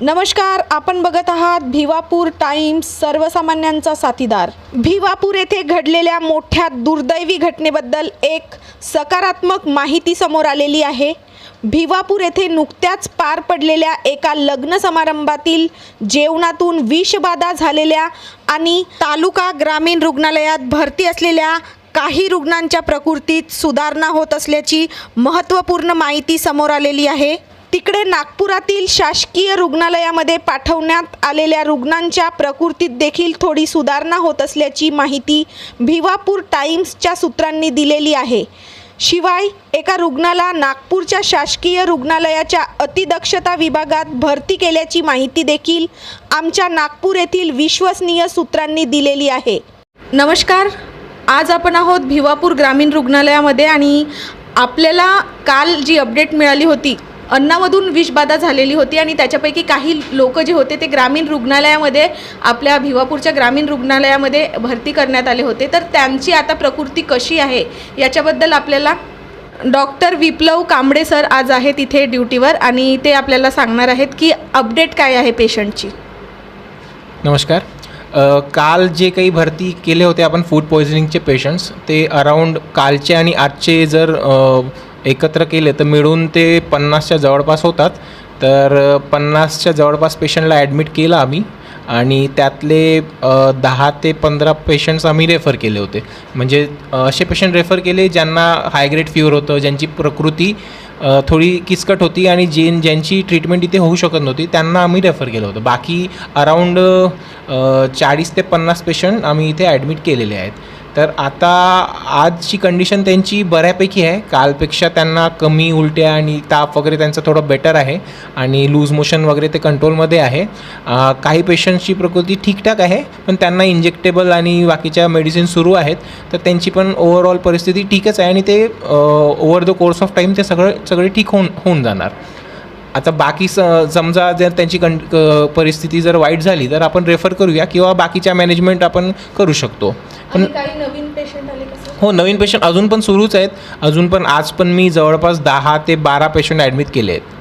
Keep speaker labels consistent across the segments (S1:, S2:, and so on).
S1: नमस्कार आपण बघत आहात भिवापूर टाइम्स सर्वसामान्यांचा साथीदार. भिवापूर येथे घडलेल्या मोठ्या दुर्दैवी घटनेबद्दल एक सकारात्मक माहिती समोर आलेली आहे. भिवापूर येथे नुकत्याच पार पडलेल्या एका लग्न समारंभातील जेवणातून विषबाधा झालेल्या आणि तालुका ग्रामीण रुग्णालयात भरती असलेल्या काही रुग्णांच्या प्रकृतीत सुधारणा होत असल्याची महत्त्वपूर्ण माहिती समोर आलेली आहे. तिकडे नागपुरातील शासकीय रुग्णालयामध्ये पाठवण्यात आलेल्या रुग्णांच्या प्रकृतीत देखील थोडी सुधारणा होत असल्याची माहिती भिवापूर टाइम्सच्या सूत्रांनी दिलेली आहे. शिवाय एका रुग्णाला नागपूरच्या शासकीय रुग्णालयाच्या अतिदक्षता विभागात भरती केल्याची माहिती देखील आमच्या नागपूर येथील विश्वसनीय सूत्रांनी दिलेली आहे. नमस्कार. आज आपण आहोत भिवापूर ग्रामीण रुग्णालयामध्ये आणि आपल्याला काल जी अपडेट मिळाली होती अन्नामधून विषबाधा झालेली होती आणि त्याच्यापैकी काही लोक जे होते ते ग्रामीण रुग्णालयामध्ये आपल्या भिवापूरच्या ग्रामीण रुग्णालयामध्ये भरती करण्यात आले होते. तर त्यांची आता प्रकृती कशी आहे याच्याबद्दल आपल्याला डॉक्टर विप्लव कांबळे सर आज आहेत इथे ड्युटीवर आणि ते आपल्याला सांगणार आहेत की अपडेट काय आहे पेशंटची.
S2: नमस्कार. काल जे काही भरती केले होते आपण फूड पॉयझनिंगचे पेशंट्स ते अराऊंड कालचे आणि आजचे जर अ, एकत्र केले तर मिळून ते पन्नासच्या जवळपास होतात. तर पन्नासच्या जवळपास पेशंटला ॲडमिट केलं आम्ही आणि त्यातले दहा ते पंधरा पेशंट्स आम्ही रेफर केले होते. म्हणजे असे पेशंट रेफर केले ज्यांना हायग्रेड फ्युअर होतं ज्यांची प्रकृती थोडी किचकट होती आणि जे ज्यांची ट्रीटमेंट इथे होऊ शकत नव्हती त्यांना आम्ही रेफर केलं होतं. बाकी अराऊंड चाळीस ते पन्नास पेशंट आम्ही इथे ॲडमिट केलेले आहेत. तर आता आजची कंडिशन त्यांची बऱ्यापैकी आहे. कालपेक्षा त्यांना कमी उलट्या आणि ताप वगैरे त्यांचं थोडं बेटर आहे. आणि लूज मोशन वगैरे ते कंट्रोलमध्ये आहे. काही पेशंट्सची प्रकृती ठीकठाक आहे पण त्यांना इंजेक्टेबल आणि बाकीच्या मेडिसिन सुरू आहेत. तर त्यांची पण ओव्हरऑल परिस्थिती ठीकच आहे आणि ते over the course of time ते सगळं सगळे ठीक होऊन होऊन जाणार. आता बाकी स समजा जर त्यांची कं परिस्थिती जर वाईट झाली तर आपण रेफर करूया किंवा बाकीच्या मॅनेजमेंट आपण करू शकतो. पण
S1: काही नवीन पेशंट आले कसं
S2: हो नवीन पेशंट अजून पण सुरूच आहेत. अजून पण आज पण मी जवळपास दहा ते बारा पेशंट ॲडमिट केले आहेत.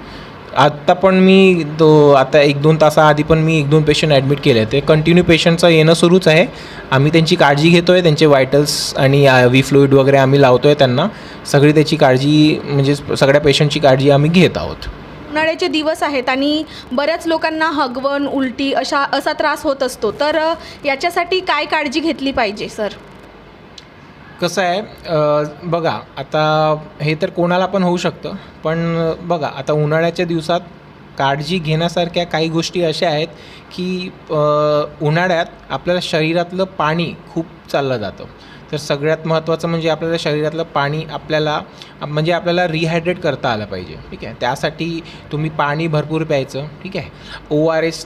S2: आत्ता पण मी तो आता एक दोन तासाआधी पण मी एक दोन पेशंट ॲडमिट केले आहेत. ते कंटिन्यू पेशंटचं येणं सुरूच आहे. आम्ही त्यांची काळजी घेतो आहे त्यांचे वायटल्स आणि वी फ्लुईड वगैरे आम्ही लावतो आहे त्यांना. सगळी त्याची काळजी म्हणजे सगळ्या पेशंटची काळजी आम्ही घेत आहोत.
S1: उन्हाळ्याचे दिवस आहेत आणि बऱ्याच लोकांना हगवण उलटी अशा असा त्रास होत असतो. तर याच्यासाठी काय काळजी घेतली पाहिजे सर?
S2: कसं आहे बघा आता हे तर कोणाला पण होऊ शकतं पण बघा आता उन्हाळ्याच्या दिवसात काळजी घेण्यासारख्या काही गोष्टी अशा आहेत की उन्हाळ्यात आपल्याला शरीरातलं पाणी खूप चाललं जातं. तर सगळ्यात महत्त्वाचं म्हणजे आपल्याला शरीरातलं पाणी आपल्याला म्हणजे आपल्याला रिहायड्रेट करता आलं पाहिजे. ठीक आहे? त्यासाठी तुम्ही पाणी भरपूर प्यायचं. ठीक आहे? O R S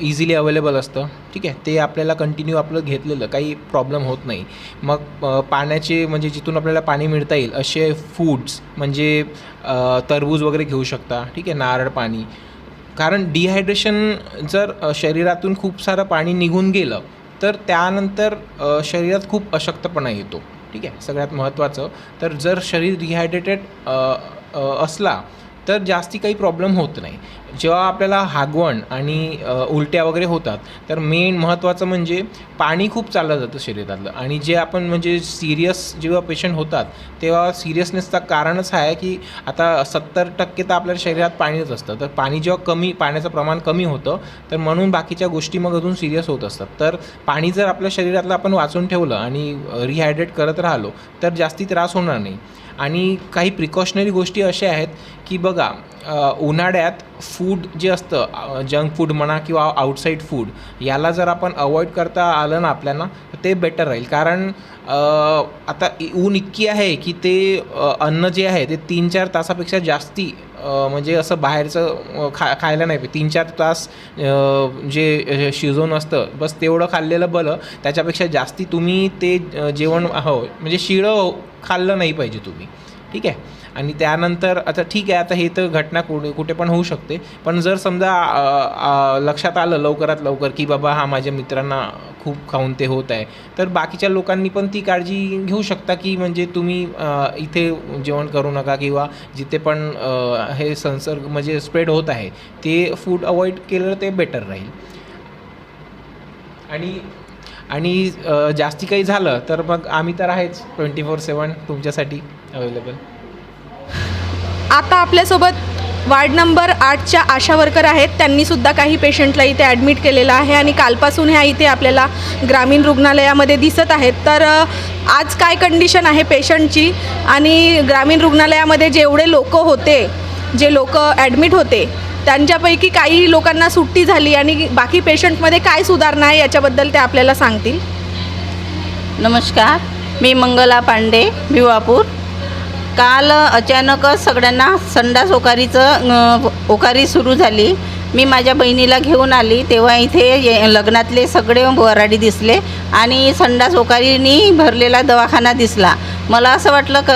S2: easily available असतं. ठीक आहे? ते आपल्याला कंटिन्यू आपलं घेतलेलं काही प्रॉब्लेम होत नाही. मग पाण्याचे म्हणजे जिथून आपल्याला पाणी मिळता येईल असे फूड्स म्हणजे तरबूज वगैरे घेऊ शकता. ठीक आहे? नारळ पाणी. कारण डिहायड्रेशन जर शरीरातून खूप सारं पाणी निघून गेलं तर त्यानंतर शरीरात खूप अशक्तपणा येतो. ठीक आहे? सगळ्यात महत्त्वाचं. तर जर शरीर डिहायड्रेटेड असला तर जास्ती काही प्रॉब्लेम होत नाही. जेव्हा आपल्याला हागवण आणि उलट्या वगैरे होतात तर मेन महत्त्वाचं म्हणजे पाणी खूप चाललं जातं शरीरातलं. आणि जे आपण म्हणजे सिरियस जेव्हा पेशंट होतात तेव्हा सिरियसनेसचं कारणच आहे की आता सत्तर टक्के तर आपल्या शरीरात पाणीच असतं. तर पाणी जेव्हा कमी पाण्याचं प्रमाण कमी होतं तर म्हणून बाकीच्या गोष्टी मग अजून सिरियस होत असतात. तर पाणी जर आपल्या शरीरातलं आपण वाचून ठेवलं आणि रिहायड्रेट करत राहिलो तर जास्ती त्रास होणार नाही. आणि काही प्रिकॉशनरी गोष्टी अशा आहेत की बघा उन्हाळ्यात फूड जे असतं जंक फूड म्हणा किंवा आउटसाईड फूड याला जर आपण अवॉइड करता आलं ना आपल्याला तर ते बेटर राहील. कारण आता ऊन इतकी आहे की ते अन्न जे आहे ते तीन चार तासापेक्षा जास्ती म्हणजे असं बाहेरचं खा खायला नाही पाहिजे तीन चार तास जे शिजवून असतं बस तेवढं खाल्लेलं बलं त्याच्यापेक्षा जास्ती तुम्ही ते जेवण हो म्हणजे शिळं खाल्लं नाही पाहिजे तुम्ही. ठीक आहे? आणि त्यानंतर आता ठीक आहे आता हे तर घटना कुठे कुठे पण होऊ शकते. पण जर समजा लक्षात आलं लवकरात लवकर की बाबा हा माझ्या मित्रांना खूप खाऊन ते होत आहे तर बाकीच्या लोकांनी पण ती काळजी घेऊ शकता की म्हणजे तुम्ही इथे जेवण करू नका किंवा जिथे पण हे संसर्ग म्हणजे स्प्रेड होत आहे ते फूड अवॉइड केलं ते बेटर राहील. आणि आणि जास्ती काही झालं तर मग आम्ही तर आहेच ट्वेंटी फोर सेवन तुमच्यासाठी अवेलेबल.
S1: आता आपल्यासोबत वार्ड नंबर आठच्या आशा वर्कर आहेत. त्यांनीसुद्धा काही पेशंटला इथे ॲडमिट केलेलं आहे आणि कालपासून ह्या इथे आपल्याला ग्रामीण रुग्णालयामध्ये दिसत आहेत. तर आज काय कंडिशन आहे पेशंटची? आणि ग्रामीण रुग्णालयामध्ये जेवढे लोक होते जे लोक ॲडमिट होते त्यांच्यापैकी काही लोकांना सुट्टी झाली आणि बाकी पेशंटमध्ये काय सुधारणा आहे याच्याबद्दल ते आपल्याला सांगतील.
S3: नमस्कार. मी मंगला पांडे भिवापूर काल अचानकच सगळ्यांना संडास ओकारीचं ओकारी सुरू झाली. मी माझ्या बहिणीला घेऊन आली. तेव्हा इथे ये लग्नातले सगळे वराडी दिसले आणि संडास ओकारीनी भरलेला दवाखाना दिसला. मला असं वाटलं क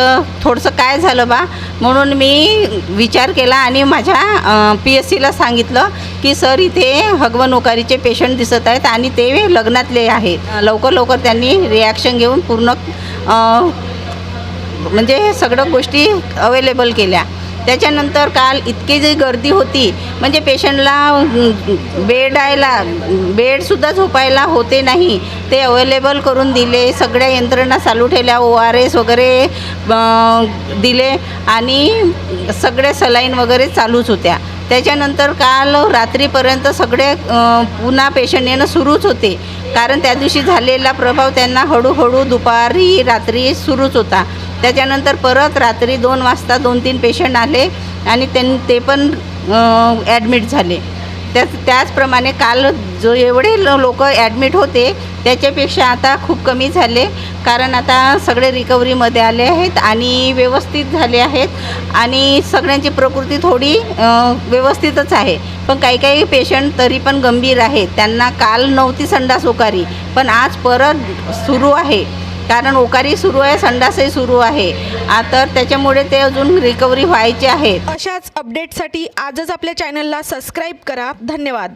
S3: थोडंसं काय झालं बा? म्हणून मी विचार केला आणि माझ्या पी एस सीला सांगितलं की सर इथे हगवन ओकारीचे पेशंट दिसत आहेत आणि ते लग्नातले आहेत. लवकर लवकर त्यांनी रिॲक्शन घेऊन पूर्ण म्हणजे हे सगळं गोष्टी अवेलेबल केल्या. त्याच्यानंतर काल इतकी जी गर्दी होती म्हणजे पेशंटला बेड आयला बेडसुद्धा झोपायला होते नाही. ते अवेलेबल करून दिले सगळ्या यंत्रणा चालू ठेवल्या ओ आर एस वगैरे दिले आणि सगळे सलाईन वगैरे चालूच होत्या. त्याच्यानंतर काल रात्रीपर्यंत सगळे पुन्हा पेशंट येणं सुरूच होते. कारण त्या दिवशी झालेला प्रभाव त्यांना हळूहळू दुपारी रात्री सुरूच होता. त्याच्यानंतर परत रात्री दोन वाजता दोन तीन पेशंट आले आणि त्यां ते पण ॲडमिट झाले. त्याच त्याचप्रमाणे काल जो एवढे लोक ॲडमिट होते त्याच्यापेक्षा आता खूप कमी झाले. कारण आता सगळे रिकव्हरीमध्ये आले आहेत आणि व्यवस्थित झाले आहेत. आणि सगळ्यांची प्रकृती थोडी व्यवस्थितच आहे. पण काही काही पेशंट तरी पण गंभीर आहेत. त्यांना काल नव्हती संडास ओकारी पण आज परत सुरू आहे. कारण ओकारी सुरू आहे संडासही सुरू आहे. तर त्याच्यामुळे ते अजून रिकव्हरी व्हायचे आहेत.
S1: अशाच अपडेटसाठी आजच आपल्या चॅनलला सबस्क्राईब करा. धन्यवाद.